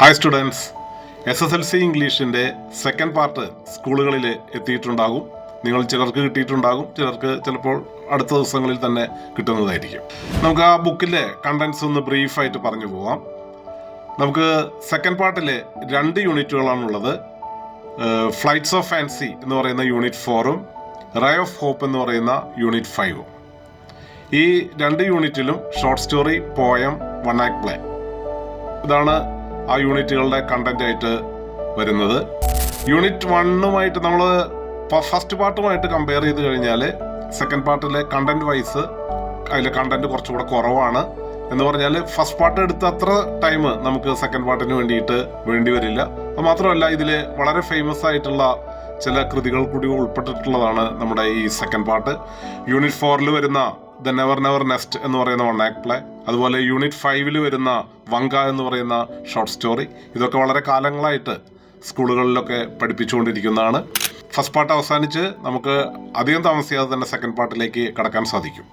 Hi students S S L C ഇംഗ്ലീഷിന്റെ second part സ്കൂളുകളിൽ എത്തിയിട്ടുണ്ടാകും. നിങ്ങൾ ചിലർക്ക് കിട്ടിയിട്ടുണ്ടാകും ചിലർക്ക് ചിലപ്പോൾ അടുത്ത ദിവസങ്ങളിൽ തന്നെ കിട്ടുന്നതായിരിക്കും. നമുക്ക് ആ ബുക്കിലെ കണ്ടൻസ് ഒന്ന് ബ്രീഫായിട്ട് പറഞ്ഞു പോവാം. നമുക്ക് സെക്കൻഡ് പാർട്ടിലെ രണ്ട് യൂണിറ്റുകളാണുള്ളത്. ഫ്ലൈറ്റ്സ് ഓഫ് ഫാൻസി എന്ന് പറയുന്ന യൂണിറ്റ് ഫോറും റേ ഓഫ് ഹോപ്പ് എന്ന് പറയുന്ന യൂണിറ്റ് ഫൈവും ഈ രണ്ട് യൂണിറ്റിലും short story poem one act play ഇതാണ് ആ യൂണിറ്റുകളുടെ കണ്ടന്റ് ആയിട്ട് വരുന്നത്. യൂണിറ്റ് വണ്ണുമായിട്ട് നമ്മൾ ഫസ്റ്റ് പാർട്ടുമായിട്ട് കമ്പയർ ചെയ്ത് കഴിഞ്ഞാൽ സെക്കൻഡ് പാർട്ടിലെ കണ്ടന്റ് വൈസ് അതിലെ കണ്ടന്റ് കുറച്ചുകൂടെ കുറവാണ്. എന്ന് പറഞ്ഞാൽ ഫസ്റ്റ് പാർട്ട് എടുത്ത അത്ര ടൈം നമുക്ക് സെക്കൻഡ് പാർട്ടിന് വേണ്ടിയിട്ട് വേണ്ടി വരില്ല. അത് മാത്രമല്ല ഇതിൽ വളരെ ഫേമസ് ആയിട്ടുള്ള ചില കൃതികൾ കൂടി ഉൾപ്പെട്ടിട്ടുള്ളതാണ് നമ്മുടെ ഈ സെക്കൻഡ് പാർട്ട് യൂണിറ്റ് ഫോറിൽ വരുന്ന ദ നെവർ നെവർ നെസ്റ്റ് എന്ന് പറയുന്ന വൺ ആക്ട് പ്ലേ അതുപോലെ യൂണിറ്റ് ഫൈവിൽ വരുന്ന വങ്ക എന്ന് പറയുന്ന ഷോർട്ട് സ്റ്റോറി ഇതൊക്കെ വളരെ കാലങ്ങളായിട്ട് സ്കൂളുകളിലൊക്കെ പഠിപ്പിച്ചുകൊണ്ടിരിക്കുന്നതാണ്. ഫസ്റ്റ് പാർട്ട് അവസാനിച്ച് നമുക്ക് അധികം താമസിയാതെ തന്നെ സെക്കൻഡ് പാർട്ടിലേക്ക് കടക്കാൻ സാധിക്കും.